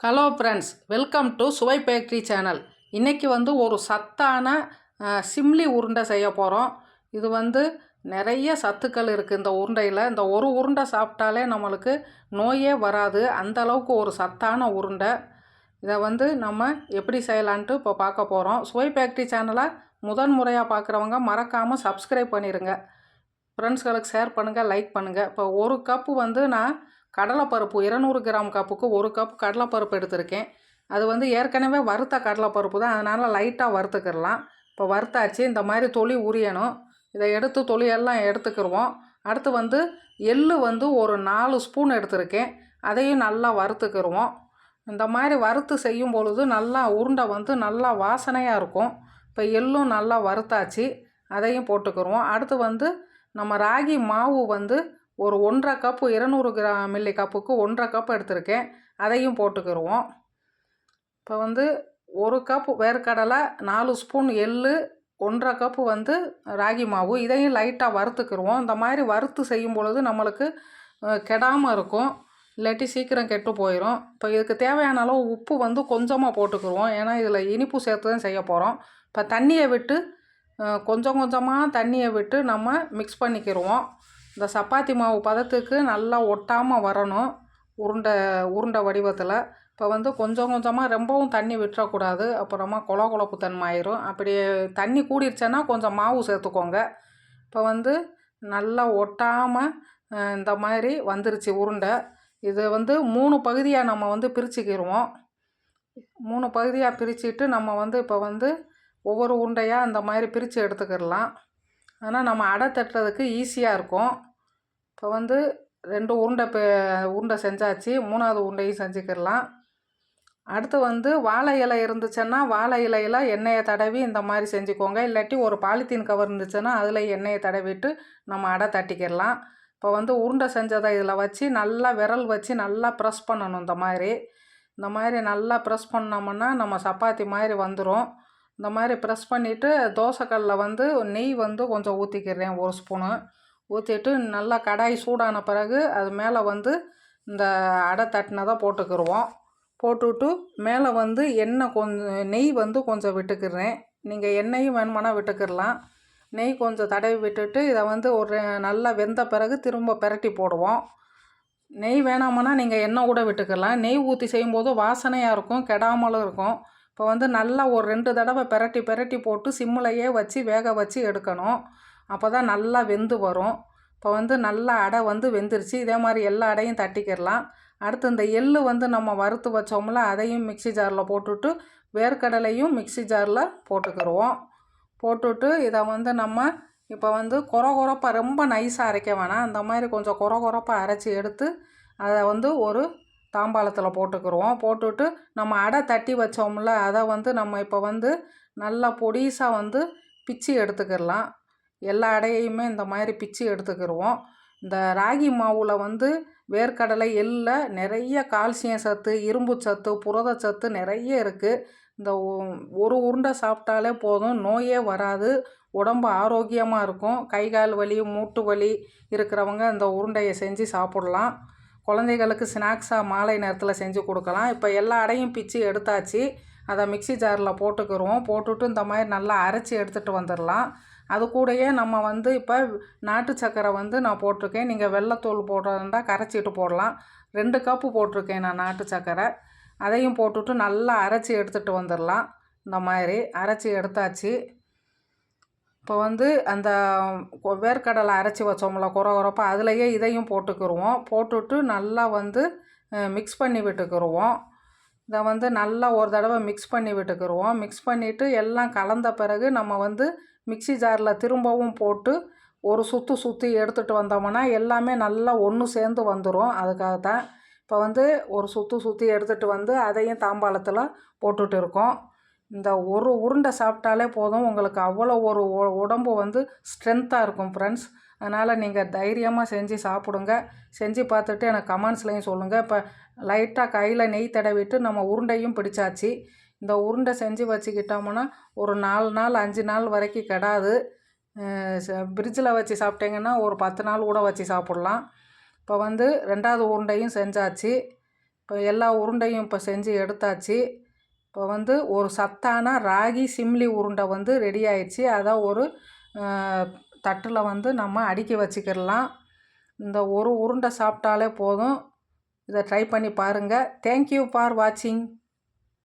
Hello friends welcome to Suvai bakery channel இன்றைக்கி வந்து ஒரு சத்தான சிம்லி உருண்டை செய்ய போகிறோம் இது வந்து நிறைய சத்துக்கள் இருக்குது இந்த உருண்டையில். இந்த ஒரு உருண்டை சாப்பிட்டாலே நம்மளுக்கு நோயே வராது. அந்த அளவுக்கு ஒரு சத்தான உருண்டை. இதை வந்து நம்ம எப்படி செய்யலான்ட்டு இப்போ பார்க்க போகிறோம் சுவை பேக்கரி சேனலை முதன் முறையாக பார்க்குறவங்க மறக்காமல் சப்ஸ்கிரைப் பண்ணிடுங்க ஃப்ரெண்ட்ஸ்களுக்கு ஷேர் பண்ணுங்கள் லைக் பண்ணுங்கள் இப்போ ஒரு கப்பு வந்து நான் கடலைப்பருப்பு இருநூறு கிராம் கப்புக்கு ஒரு கப் கடலைப்பருப்பு எடுத்திருக்கேன். அது வந்து ஏற்கனவே வறுத்த கடலைப்பருப்பு தான். அதனால் லைட்டாக வறுத்துக்கிடலாம். இப்போ வறுத்தாச்சு. இந்த மாதிரி தொளி உரியணும். இதை எடுத்து தொளியெல்லாம் எடுத்துக்கிடுவோம் அடுத்து வந்து எள்ளு வந்து ஒரு நாலு ஸ்பூன் எடுத்திருக்கேன். அதையும் நல்லா வறுத்துக்கிடுவோம் இந்த மாதிரி வறுத்து செய்யும் பொழுது நல்லா உருண்டை வந்து நல்லா வாசனையாக இருக்கும். இப்போ எள்ளும் நல்லா வறுத்தாச்சு. அதையும் போட்டுக்கிடுவோம் அடுத்து வந்து நம்ம ராகி மாவு வந்து ஒரு ஒன்றரை கப்பு இருநூறு கிராம் மில்லி கப்புக்கு ஒன்றரை கப் எடுத்திருக்கேன். அதையும் போட்டுக்கிடுவோம் இப்போ வந்து ஒரு கப் வேர்க்கடலை நாலு ஸ்பூன் எள்ளு ஒன்றரை கப்பு வந்து ராகி மாவு. இதையும் லைட்டாக வறுத்துக்கிடுவோம் இந்த மாதிரி வறுத்து செய்யும் பொழுது நம்மளுக்கு கெடாமல் இருக்கும். இல்லாட்டி சீக்கிரம் கெட்டு போயிடும் இப்போ இதுக்கு தேவையான அளவு உப்பு வந்து கொஞ்சமாக போட்டுக்கிடுவோம் ஏன்னா இதில் இனிப்பு சேர்த்து தான் செய்ய போகிறோம் இப்போ தண்ணியை விட்டு கொஞ்சம் கொஞ்சமாக தண்ணியை விட்டு நம்ம மிக்ஸ் பண்ணிக்கிடுவோம் இந்த சப்பாத்தி மாவு பதத்துக்கு நல்லா ஒட்டாமல் வரணும் உருண்டை உருண்டை வடிவத்தில். இப்போ வந்து கொஞ்சம் கொஞ்சமாக ரொம்பவும் தண்ணி விட்டுறக்கூடாது. அப்புறமா குல குழப்பு தன்மாயிரும் அப்படி தண்ணி கூடிருச்சேன்னா கொஞ்சம் மாவு சேர்த்துக்கோங்க. இப்போ வந்து நல்லா ஒட்டாமல் இந்த மாதிரி வந்துருச்சு உருண்டை. இது வந்து மூணு பகுதியாக நம்ம வந்து பிரிச்சுக்கிடுவோம் மூணு பகுதியாக பிரிச்சுட்டு நம்ம வந்து இப்போ வந்து ஒவ்வொரு உருண்டையாக அந்த மாதிரி பிரித்து எடுத்துக்கிடலாம். ஆனால் நம்ம அடை தட்டுறதுக்கு ஈஸியாக இருக்கும். இப்போ வந்து ரெண்டு உருண்டை பே உருண்டை செஞ்சாச்சு. மூணாவது உருண்டையும் செஞ்சுக்கிடலாம். அடுத்து வந்து வாழை இலை இருந்துச்சுன்னா வாழை இலையில் எண்ணெயை தடவி இந்த மாதிரி செஞ்சுக்கோங்க. இல்லாட்டி ஒரு பாலித்தீன் கவர் இருந்துச்சுன்னா அதில் எண்ணெயை தடவிட்டு நம்ம அடை தட்டிக்கிடலாம். இப்போ வந்து உருண்டை செஞ்சதை இதில் வச்சு நல்லா விரல் வச்சு நல்லா ப்ரெஸ் பண்ணணும் இந்த மாதிரி. இந்த மாதிரி நல்லா ப்ரெஸ் பண்ணோம்னா நம்ம சப்பாத்தி மாதிரி வந்துடும் இந்த மாதிரி ப்ரெஸ் பண்ணிவிட்டு தோசைக்கல்லில் வந்து நெய் வந்து கொஞ்சம் ஊற்றிக்கிறேன் ஒரு ஸ்பூனு ஊற்றிட்டு நல்லா கடாய் சூடான பிறகு அது மேலே வந்து இந்த அடை தட்டினதை போட்டுக்கிடுவோம் போட்டுவிட்டு மேலே வந்து எண்ணெய் கொஞ்சம் நெய் வந்து கொஞ்சம் விட்டுக்கிறேன். நீங்கள் எண்ணெயும் வேணுமானா விட்டுக்கிடலாம் நெய் கொஞ்சம் தடவி விட்டுட்டு இதை வந்து ஒரு நல்லா வெந்த பிறகு திரும்ப பெரட்டி போடுவோம். நெய் வேணாமன்னா நீங்கள் எண்ணெய் கூட விட்டுக்கலாம் நெய் ஊற்றி செய்யும்போது வாசனையாக இருக்கும் கெடாமலும் இருக்கும். இப்போ வந்து நல்லா ஒரு ரெண்டு தடவை பெரட்டி பெரட்டி போட்டு சிம்மிலையே வச்சு வேக வச்சு எடுக்கணும். அப்போ தான் நல்லா வெந்து வரும். இப்போ வந்து நல்லா அடை வந்து வெந்துருச்சு. இதே மாதிரி எல்லா அடையும் தட்டிக்கிடலாம். அடுத்து இந்த எள்ளு வந்து நம்ம வறுத்து வச்சோம்ல அதையும் மிக்ஸி ஜாரில் போட்டுட்டு வேர்க்கடலையும் மிக்ஸி ஜாரில் போட்டுக்கிடுவோம். போட்டுட்டு இதை வந்து நம்ம இப்போ வந்து கொர கொரப்பாக ரொம்ப நைஸாக அரைக்க வேணாம். அந்த மாதிரி கொஞ்சம் கொர கொரப்பாக அரைச்சி எடுத்து அதை வந்து ஒரு தாம்பாளத்தில் போட்டுக்கிறோம். போட்டுட்டு நம்ம அடை தட்டி வச்சோம்ல அதை வந்து நம்ம இப்போ வந்து நல்லா பொடிசாக வந்து பிச்சு எடுத்துக்கிடலாம் எல்லா அடையுமே இந்த மாதிரி பிச்சு எடுத்துக்கிடுவோம் இந்த ராகி மாவில் வந்து வேர்க்கடலை எள்ளில் நிறைய கால்சியம் சத்து இரும்பு சத்து புரதச்சத்து நிறைய இருக்குது இந்த ஒரு உருண்டை சாப்பிட்டாலே போதும். நோயே வராது. உடம்பு ஆரோக்கியமாக இருக்கும். கை கால் வலி மூட்டு வலி இருக்கிறவங்க இந்த உருண்டையை செஞ்சு சாப்பிட்லாம். குழந்தைகளுக்கு ஸ்நாக்ஸாக மாலை நேரத்தில் செஞ்சு கொடுக்கலாம். இப்போ எல்லா அடையும் பிச்சு எடுத்தாச்சு. அதை மிக்ஸி ஜாரில் போட்டுக்கிறோம். போட்டுட்டு இந்த மாதிரி நல்லா அரைச்சி எடுத்துகிட்டு வந்துடலாம் அது கூடயே நம்ம வந்து இப்போ நாட்டு சக்கரை வந்து நான் போட்டிருக்கேன். நீங்கள் வெள்ளைத்தூள் போடுறதா கரைச்சிட்டு போடலாம். ரெண்டு கப்பு போட்டிருக்கேன் நான் நாட்டு சக்கரை. அதையும் போட்டுட்டு நல்லா அரைச்சி எடுத்துகிட்டு வந்துடலாம் இந்த மாதிரி அரைச்சி எடுத்தாச்சு. இப்போ வந்து அந்த கொ- வேர்க்கடலை அரைச்சி வச்சோம்ல குறை குறைப்பாக அதுலேயே இதையும் போட்டுக்கிடுவோம் போட்டுட்டு நல்லா வந்து மிக்ஸ் பண்ணி விட்டுக்கிடுவோம் இதை வந்து நல்லா ஒரு தடவை மிக்ஸ் பண்ணி விட்டுக்கிடுவோம் மிக்ஸ் பண்ணிவிட்டு எல்லாம் கலந்த பிறகு நம்ம வந்து மிக்ஸி ஜாரில் திரும்பவும் போட்டு ஒரு சுற்று சுற்றி எடுத்துகிட்டு வந்தோம்னா எல்லாமே நல்லா ஒன்று சேர்ந்து வந்துடும் அதுக்காக தான் இப்போ வந்து ஒரு சுற்று சுற்றி எடுத்துகிட்டு வந்து அதையும் தாம்பாளத்தில் போட்டுட்டு இருக்கோம். இந்த ஒரு உருண்டை சாப்பிட்டாலே போதும். உங்களுக்கு அவ்வளோ ஒரு உடம்பு வந்து ஸ்ட்ரென்த்தாக இருக்கும் ஃப்ரெண்ட்ஸ் அதனால் நீங்கள் தைரியமாக செஞ்சு சாப்பிடுங்க. செஞ்சு பார்த்துட்டு எனக்கு கமெண்ட்ஸ்லையும் சொல்லுங்கள் இப்போ லைட்டாக கையில் நெய் தடவிட்டு நம்ம உருண்டையும் பிடிச்சாச்சு. இந்த உருண்டை செஞ்சு வச்சுக்கிட்டோம்னா ஒரு நாலு நாள் அஞ்சு நாள் வரைக்கும் கெடாது. ஃப்ரிட்ஜில் வச்சு சாப்பிட்டீங்கன்னா ஒரு பத்து நாள் கூட வச்சு சாப்பிட்லாம். இப்போ வந்து ரெண்டாவது உருண்டையும் செஞ்சாச்சு. இப்போ எல்லா உருண்டையும் இப்போ செஞ்சு எடுத்தாச்சு. இப்போ வந்து ஒரு சத்தான ராகி சிம்லி உருண்டை வந்து ரெடி ஆயிடுச்சு. அதை ஒரு தட்டில் வந்து நம்ம அடுக்கி வச்சுக்கிடலாம். இந்த ஒரு உருண்டை சாப்பிட்டாலே போதும். இதை ட்ரை பண்ணி பாருங்கள் தேங்க்யூ ஃபார் வாட்சிங்